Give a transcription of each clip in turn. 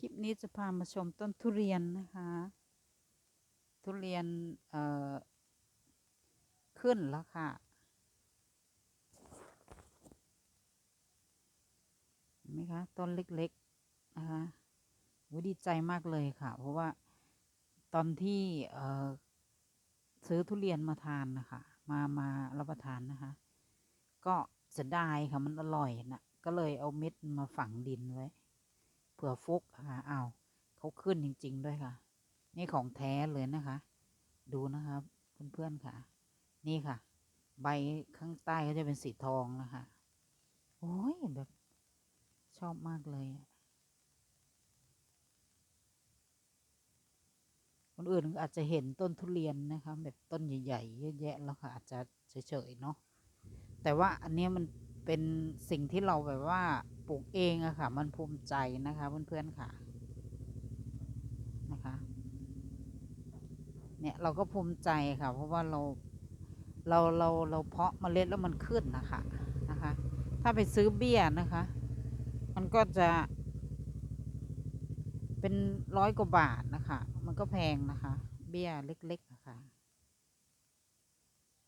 คลิปนี้จะพามาชมต้นทุเรียนนะคะ ทุเรียนเอ่อขึ้นแล้วค่ะ เห็นไหมคะ ต้นเล็กๆนะคะโหดีใจมากเลยค่ะ เพราะว่าตอนที่เอ่อซื้อทุเรียนมาทานนะคะ มามารับประทานนะคะ ก็เสียดายค่ะมันอร่อยนะก็เลยเอาเม็ดมาฝังดินไว้ ผื่อฟุกค่ะอ้าวเขาขึ้นจริง ๆ ด้วยค่ะ นี่ของแท้เลยนะคะ ดูนะครับเพื่อนๆค่ะ นี่ค่ะ ใบข้างใต้ก็จะเป็นสีทองนะคะโอ้ยแบบชอบมากเลย คนอื่นอาจจะเห็นต้นทุเรียนนะคะ แบบต้นใหญ่ๆเยอะแยะแล้วค่ะ อาจจะเฉยๆเนาะแต่ว่าอันนี้มันเป็นสิ่งที่เราแบบว่า ปลูกเองอะค่ะ มันภูมิใจนะคะเพื่อนๆค่ะนะคะ เนี่ยเราก็ภูมิใจค่ะ เพราะว่าเราเราเราเราเพาะเมล็ดแล้วมันขึ้นนะคะนะคะ ถ้าไปซื้อเบี้ยนะคะ มันก็จะ เป็นร้อยกว่าบาทนะคะ มันก็แพงนะคะ เบี้ยเล็กๆนะคะ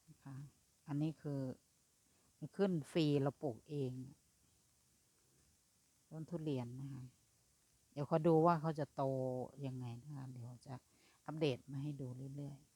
นะคะ อันนี้คือ ขึ้นฟรีเราปลูกเอง นทุเรียนนะคะ เดี๋ยวเขาดูว่าเขาจะโตยังไงนะคะ เดี๋ยวจะอัปเดตมาให้ดูเรื่อยๆ